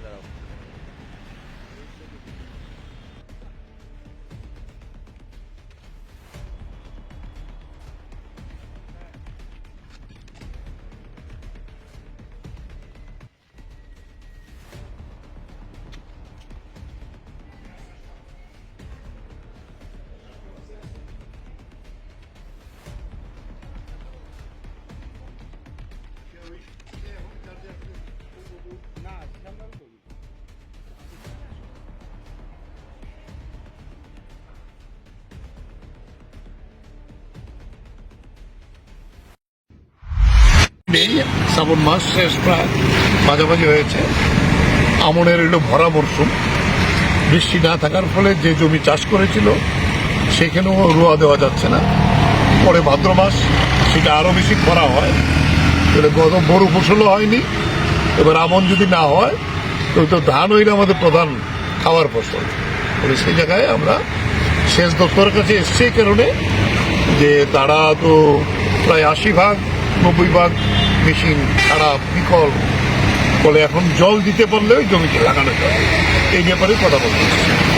দাঁড়াও নেই শ্রাবণ মাস শেষ প্রায় মাঝামাঝি হয়েছে। আমনের এলো ভরা মরশুম। বৃষ্টি না থাকার ফলে যে জমি চাষ করেছিল, সেখানেও রোয়া দেওয়া যাচ্ছে না। পরে ভাদ্র মাস, সেটা আরও বেশি খরা হয়। তাহলে গত বড় ফসলও হয়নি। এবার আমন যদি না হয় তো তো ধান হইলে আমাদের প্রধান খাওয়ার ফসল। তাহলে সেই জায়গায় আমরা সেচ দপ্তরের কাছে এসছে কারণে যে তারা তো প্রায় আশি ভাগ, নব্বই ভাগ মেশিন খারাপ, বিকল বলে এখন জল দিতে পারলেও জমিতে লাগানো যাবে এই ব্যাপারে কথা বলতে।